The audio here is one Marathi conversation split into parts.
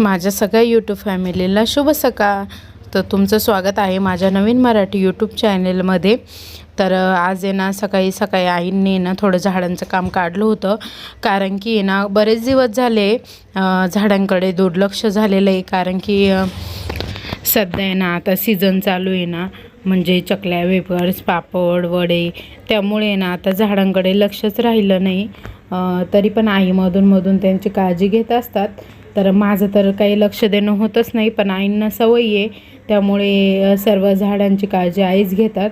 माझ्या सगळ्या यूट्यूब फॅमिलीला शुभ सकाळ. तर तुमचं स्वागत आहे माझ्या नवीन मराठी यूट्यूब चॅनेलमध्ये तर आज आहे ना सकाळी सकाळी आईंनी ना थोडं झाडांचं काम काढलं होतं. कारण की आहे ना बरेच दिवस झाले झाडांकडे दुर्लक्ष झालेलं आहे. कारण की सध्या आहे ना आता सीझन चालू आहे ना म्हणजे चकल्या वेफर्स पापड वडे त्यामुळे आहे ना आता झाडांकडे लक्षच राहिलं नाही. तरी पण आई मधून मधून त्यांची काळजी घेत असतात. तर माझं तर काही लक्ष देणं होतच नाही पण आईंना सवय आहे. त्यामुळे सर्व झाडांची काळजी आईच घेतात.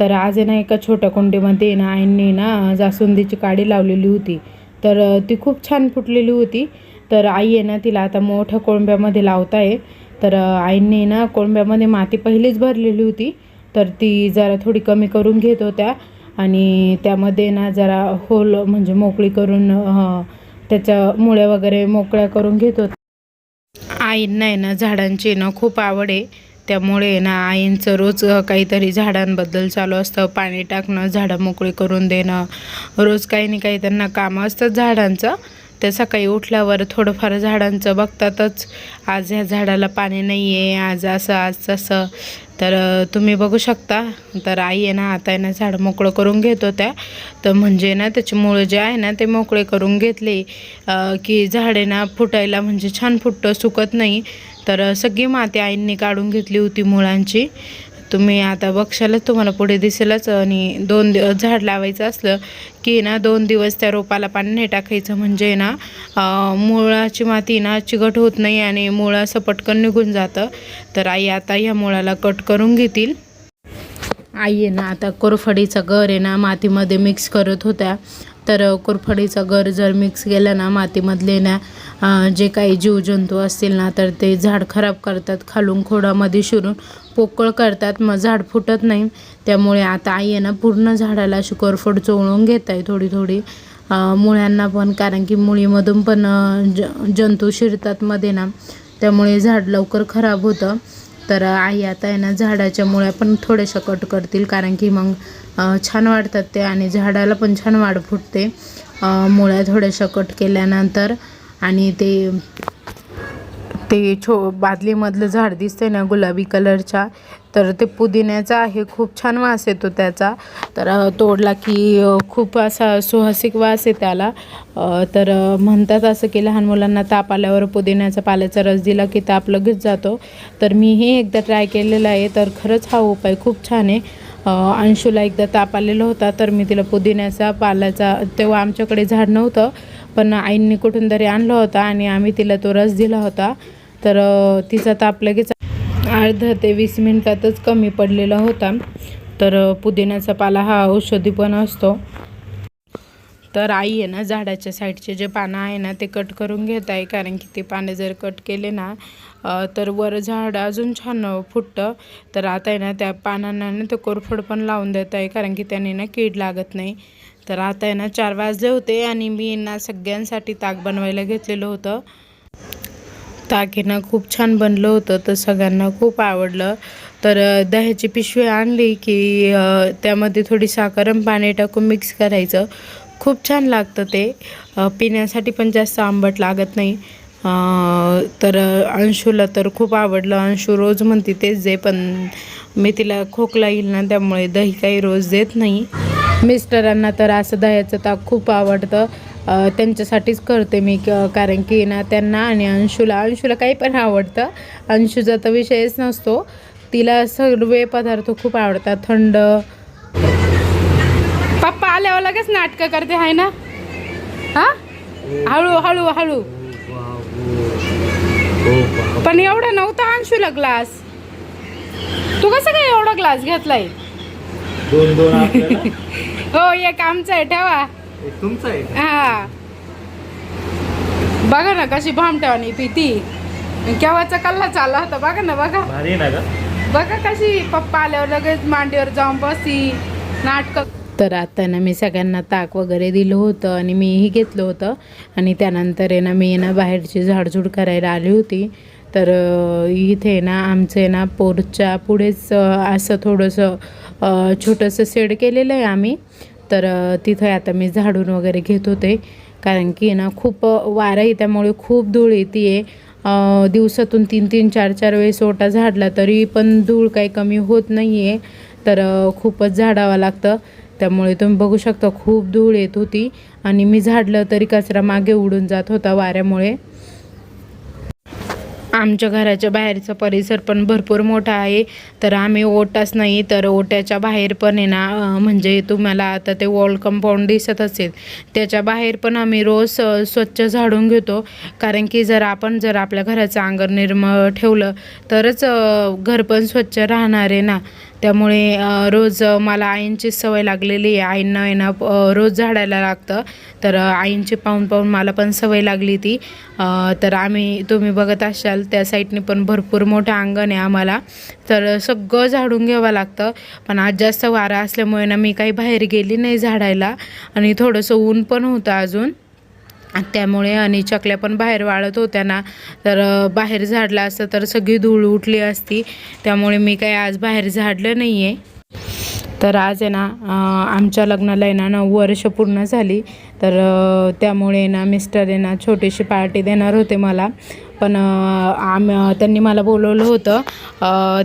तर आज आहे ना एका छोट्या कुंडीमध्ये ना आईंनी ना जास्वंदीची काडी लावलेली होती. तर ती खूप छान फुटलेली होती. तर आई आहे ना तिला आता मोठ्या कोळंब्यामध्ये लावत आहे. तर आईंनी ना कोळंब्यामध्ये माती पहिलीच भरलेली होती. तर ती जरा थोडी कमी करून घेत होत्या. आणि त्यामध्ये ना जरा होल म्हणजे मोकळी करून त्याच्या मुळ्या वगैरे मोकळ्या करून घेतो आईंना आहे ना झाडांची ना खूप आवड आहे. त्यामुळे ना आईंचं रोज काहीतरी झाडांबद्दल चालू असतं. पाणी टाकणं झाडं मोकळी करून देणं. रोज काही ना काही त्यांना कामं असतात झाडांचं. ते सकाळी उठल्यावर थोडंफार झाडांचं बघतातच. आज ह्या झाडाला पाणी नाही आहे आज असं आज तसं. तर तुम्ही बघू शकता. तर आई आहे ना आता आहे ना झाड मोकळं करून घेत होत्या. तर म्हणजे ना त्याची मुळं जे आहे ना ते मोकळे करून घेतले. की झाडे ना फुटायला म्हणजे छान फुटतं सुकत नाही. तर सगळी माती आईंनी काढून घेतली होती मुळांची. तुम्ही आता बघशालच तुम्हाला पुढे दिसेलच. आणि दोन दिवस झाड लावायचं असलं की ना दोन दिवस त्या रोपाला पाणी नाही टाकायचं. म्हणजे ना मुळाची माती ना चिकट होत नाही आणि मुळं असं पटकन निघून जातं. तर आई आता ह्या मुळाला कट करून घेतील. आई आहे ना आता कोरफडीचा गर आहे ना मातीमध्ये मिक्स करत होत्या. तर कोरफडीचा गर जर मिक्स केला ना मातीमधले ना जे काही जीवजंतू असतील ना तर ते झाड खराब करतात खालून खोडामध्ये शिरून. पोकळ करतात मग झाड फुटत नाही. त्यामुळे आता आई आहे ना पूर्ण झाडाला अशी कोरफड चोळून घेत आहे थोडी थोडी मुळ्यांना पण कारण की मुळीमधून पण ज जंतू शिरतात मध्ये ना. त्यामुळे झाड लवकर खराब होतं. तर आई आता आहे ना झाडाच्या मुळ्या पण थोड्याशा कट करतील कारण की मग छान वाढतात ते आणि झाडाला पण छान वाढ फुटते. मुळ्या थोड्याशा कट केल्यानंतर आणि ते ते छो बादलीमधलं झाड दिसतंय ना गुलाबी कलरच्या तर ते पुदिन्याचा आहे खूप छान वास येतो त्याचा. तर तोडला की खूप असा सुहासिक वास आहे त्याला. तर म्हणतात असं की लहान मुलांना ताप आल्यावर पुदिन्याचा पाल्याचा रस दिला की ताप लगेच जातो. तर मीही एकदा ट्राय केलेला आहे तर खरंच हा उपाय खूप छान आहे. अंशूला एकदा ताप आलेला होता तर मी तिला पुदिन्याचा पाल्याचा तेव्हा आमच्याकडे झाड नव्हतं पण आईंनी कुठून तरी आणलं होतं आणि आम्ही तिला तो रस दिला होता. तर तिचा ताप लगेच अर्धा ते वीस मिनटातच कमी पडलेला होता. तर पुदिन्याचा पाला हा औषधी पण असतो. तर आई आहे ना झाडाच्या साईडचे जे पानं आहे ना ते कट करून घेत आहे. कारण की ते पानं जर कट केले ना तर वर झाड अजून छान फुटतं. तर आता आहे ना त्या पानांना ना ते कोरफड पण लावून देत आहे. कारण की त्याने ना कीड लागत नाही. तर आता आहे ना चार वाजले होते आणि मी ना सगळ्यांसाठी ताक बनवायला घेतलेलं होतं. ताक खूप छान बनलं होतं तर सगळ्यांना खूप आवडलं. तर दह्याची पिशवी आणली की त्यामध्ये थोडी साखर आणि पाणी टाकून मिक्स करायचं. खूप छान लागतं ते. पिण्यासाठी पण जास्त आंबट लागत नाही. तर अंशूला तर खूप आवडलं. अंशू रोज म्हणते तेच दे पण मी तिला खोकला येईल ना त्यामुळे दही काही रोज देत नाही. मिस्टरांना तर असं दह्याचं ताक खूप आवडतं. त्यांच्यासाठीच करते मी क- कारण की ना त्यांना आणि अंशूला अंशूला काही पण आवडतं. अंशूचा तर विषयच नसतो. तिला सर्वे पदार्थ खूप आवडतात थंड. पप्पा आल्यावर लगेच नाटकं करते आहे ना? हा? हळू हळू हळू. पण एवढा नव्हता अंशूला ग्लास तू कसं काय एवढा ग्लास घेतलाय? दोन दोन हो एक आमचा आहे ठेवा. तुमचं आहे? हा. बघा ना कशी भामट्यावानी पिती केव्हाचा कल्ला चालला होता बघा ना बघा. भारी आहे ना का बघा कशी पप्पा आल्यावर लगेच मांडीवर जाऊन बसती नाटक. तर आता ना मी सगळ्यांना ताक वगैरे दिलं होतं आणि मीही घेतलं होतं. आणि त्यानंतर आहे ना मी ना बाहेरची झाडझूड करायला आली होती. तर इथे ना आमचं आहे ना पोरच्या पुढेच असं थोडंसं छोटंसं शेड केलेलं आहे आम्ही. तर तिथे आता मी झाडून वगैरे घेत होते. कारण की ना खूप वारा वारं आहे त्यामुळे खूप धूळ येते आहे दिवसातून तीन तीन चार चार वेळेस ओटा झाडला तरी पण धूळ काही कमी होत नाही आहे तर खूपच झाडावं लागतं. त्यामुळे तुम्ही बघू शकता खूप धूळ येत होती. आणि मी झाडलं तरी कचरा मागे उडून जात होता वाऱ्यामुळे. आमच्या घराच्या बाहेरचा परिसर पण भरपूर मोठा आहे. तर आम्ही ओटाच नाही तर ओट्याच्या बाहेर पण आहे ना म्हणजे तुम्हाला आता ते वॉल कंपाऊंड दिसत असेल. त्याच्या बाहेर पण आम्ही रोज स्वच्छ झाडून घेतो. कारण की जर आपण जर आपल्या घराचं अंगण निर्मळ ठेवलं तरच घर पण स्वच्छ राहणार आहे ना. त्यामुळे रोज मला आईंची सवय लागलेली आहे. आईंना आहे ना रोज झाडायला लागतं. तर आईंची पाहून पाहून मला पण सवय लागली ती. तर आम्ही तुम्ही बघत असाल त्या साईडने पण भरपूर मोठं अंगण आहे आम्हाला. तर सगळं झाडून घ्यावं लागतं. पण आज जास्त वारा असल्यामुळे ना मी काही बाहेर गेली नाही झाडायला. आणि थोडंसं ऊन पण होतं अजून. त्यामुळे आणि चकल्या पण बाहेर वाळत होत्या ना तर बाहेर झाडलं असतं तर सगळी धूळ उठली असती. त्यामुळे मी काही आज बाहेर झाडलं नाही आहे तर आज आहे ना आमच्या लग्नाला आहे ना नऊ वर्ष पूर्ण झाली. तर त्यामुळे ना मिस्टर आहे ना छोटीशी पार्टी देणार होते मला. पण आम त्यांनी मला बोलवलं होतं.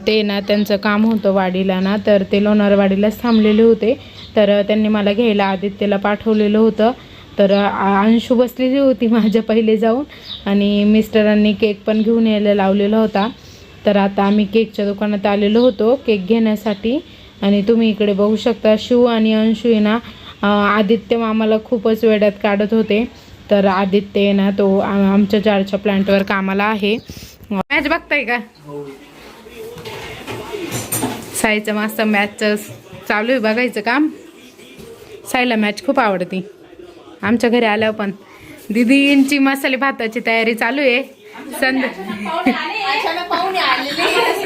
ते ना त्यांचं काम होतं वाडीला ना तर ते लोणारवाडीलाच थांबलेले होते. तर त्यांनी मला घ्यायला आदित्यला पाठवलेलं होतं. तर अंशू बसलेली होती माझ्या पहिले जाऊन आणि मिस्टरांनी केक पण घेऊन यायला लावलेला होता. तर आता आम्ही केकच्या दुकानात आलेलो होतो केक घेण्यासाठी. आणि तुम्ही इकडे बघू शकता शिव आणि अंशू आहे ना आदित्य मामाला खूपच वेड्यात काढत होते. तर आदित्य आहे ना तो आमच्या चारच्या प्लांटवर कामाला आहे. मॅच बघताय का? साईचं मस्त मॅचचं चालू आहे बघायचं काम. साईला मॅच खूप आवडती. आमच्या घरी आल्यावर पण. दिदींची मसाले भाताची तयारी चालू आहे. संद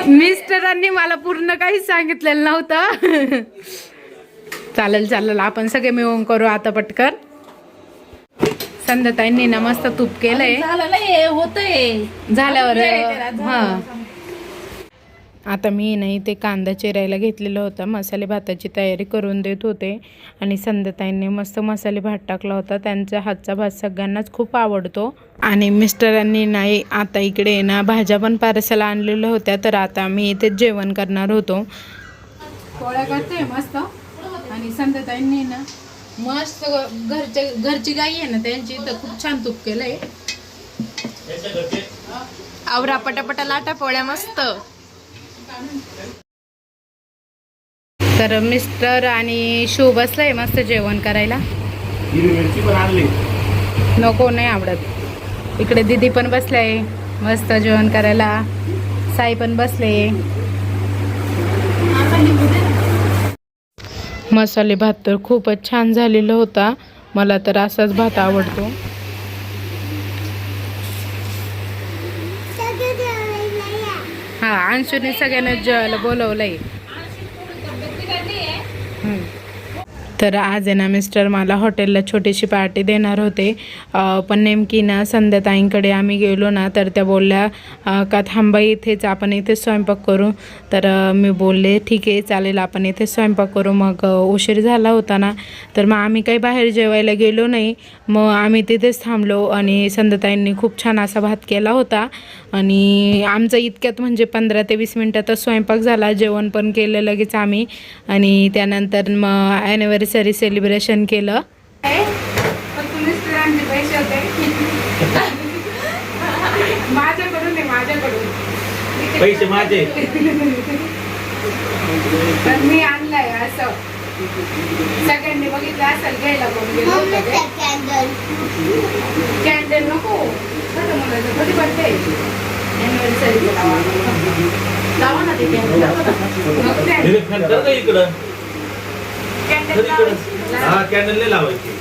मिस्टरांनी मला पूर्ण काहीच सांगितलेलं नव्हतं. चालेल चालेल. आपण सगळे मिळून करू आता पटकन. संध्याताईंनी ना मस्त तूप केलंय. झाल्यावर हां. आता मी नाही ते कांदा चिरायला घेतलेला होता. मसाले भाताची तयारी करून देत होते. आणि संध्याताईंनी मस्त मसाले भात टाकला होता. त्यांचा हातचा भात सगळ्यांनाच खूप आवडतो. आणि मिस्टरांनी नाही आता इकडे ना भाज्या पण पार्सल आणलेल्या होत्या. तर आता मी इथेच जेवण करणार होतो. पोळ्या करते मस्त. आणि संध्याताईंनी ना मस्त घरच्या घरची गाई आहे ना त्यांची तर खूप छान तूप केलंय. आवरा पटापटा लाटा पोळ्या मस्त. तर मिस्टर आणि शू बसलाय मस्त जेवण करायला. नको नाही आवडत. इकडे दीदी पण बसलाय मस्त जेवण करायला. साई पण बसले. मसाले भात तर खूपच छान झालेला होता. मला तर असाच भात आवडतो. हा अंशूने सगळ्यांना जेवायला बोलवलंय. तर आज आहे ना मिस्टर मला हॉटेलला छोटीशी पार्टी देणार होते. पण नेमकी ना संध्याताईंकडे आम्ही गेलो ना तर त्या बोलल्या का थांबा इथेच आपण इथेच स्वयंपाक करू. तर मी बोलले ठीक आहे चालेल आपण इथेच स्वयंपाक करू. मग उशीर झाला होता ना तर मग आम्ही काही बाहेर जेवायला गेलो नाही. मग आम्ही तिथेच थांबलो आणि संध्याताईंनी खूप छान असा भात केला होता. आणि आमचा इतक्यात म्हणजे पंधरा ते वीस मिनटातच स्वयंपाक झाला जेवण पण केलं लगेच आम्ही. आणि त्यानंतर मग ॲनिव्हर्सरी सेलिब्रेशन केलं. पैसे माझे. तर मी आणलंय असं. सगळ्यांनी बघितलं असेल घ्यायला कोण. कॅन्डल नको. बरं मुलाचं कधी बर्थडे अॅनिव्हर्सरी लावा. ना ते कॅन्डल. नको इकडं कॅन्डल कर इकडं लावायची. हा कॅन्डल नाही लावायची.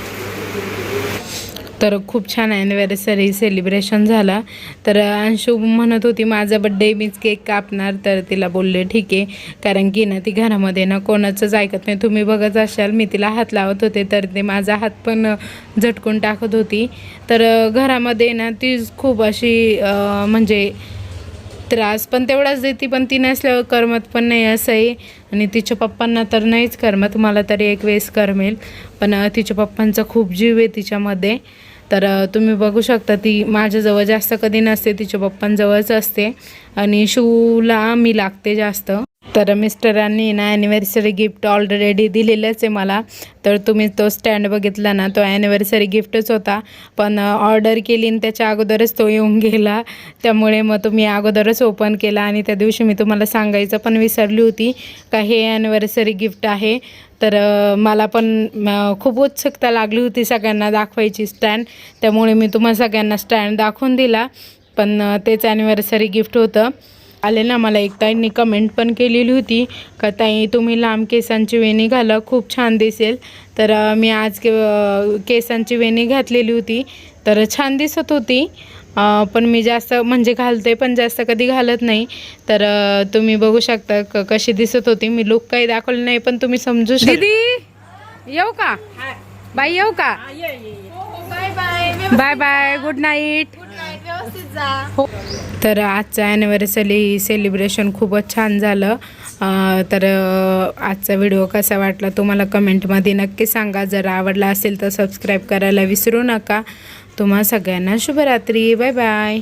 तर खूप छान ॲनिव्हर्सरी सेलिब्रेशन झाला. तर अंशू म्हणत होती माझा बड्डे मीच केक कापणार. तर तिला बोलले ठीक आहे. कारण की ना ती घरामध्ये ना कोणाचंच ऐकत नाही. तुम्ही बघत असाल मी तिला हात लावत होते तर ते माझा हात पण झटकून टाकत होती. तर घरामध्ये ना ती खूप अशी म्हणजे त्रास पण तेवढाच देते पण ती नसल्यावर करमत पण नाही असं आहे आणि तिच्या पप्पांना तर नाहीच करमत मला तरी एक वेळेस करमेल. पण तिच्या पप्पांचा खूप जीव आहे तिच्यामध्ये. तर तुम्ही बघू शकता ती माझ्याजवळ जास्त कधी नसते तिच्या पप्पांजवळच असते. आणि शूला मी लागते जास्त. तर मिस्टरांनी ना ॲनिव्हर्सरी गिफ्ट ऑलरेडी दिलेलंच आहे मला. तर तुम्ही तो स्टँड बघितला ना तो ॲनिव्हर्सरी गिफ्टच होता. पण ऑर्डर केली आणि त्याच्या अगोदरच तो येऊन गेला. त्यामुळे मग तुम्ही अगोदरच ओपन केला आणि त्या दिवशी मी तुम्हाला सांगायचं पण विसरली होती का हे ॲनिव्हर्सरी गिफ्ट आहे. तर मला पण खूप उत्सुकता लागली होती सगळ्यांना दाखवायची स्टँड त्यामुळे मी तुम्हाला सगळ्यांना स्टँड दाखवून दिला. पण तेच ॲनिव्हर्सरी गिफ्ट होतं. आले ना मला एक ताईंनी कमेंट पण केलेली होती. का ताई तुम्ही लांब केसांची वेणी घाला खूप छान दिसेल. तर मी आज के केसांची वेणी घातलेली होती. तर छान दिसत होती. पण मी जास्त म्हणजे घालते पण जास्त कधी घालत नाही. तर तुम्ही बघू शकता क कशी दिसत होती. मी लुक काही दाखवलं नाही पण तुम्ही समजू शकता दीदी येऊ का? बाई येऊ का? Bye bye bye bye good night व्यवस्थित जा. तर आजचं ॲनिव्हर्सरी सेलिब्रेशन खूपच छान झालं. तर आजचा व्हिडिओ कसा वाटला तुम्हाला कमेंटमध्ये नक्की सांगा. जर आवडला असेल तर सबस्क्राईब करायला विसरू नका. तुम्हा सगळ्यांना शुभरात्री. Bye bye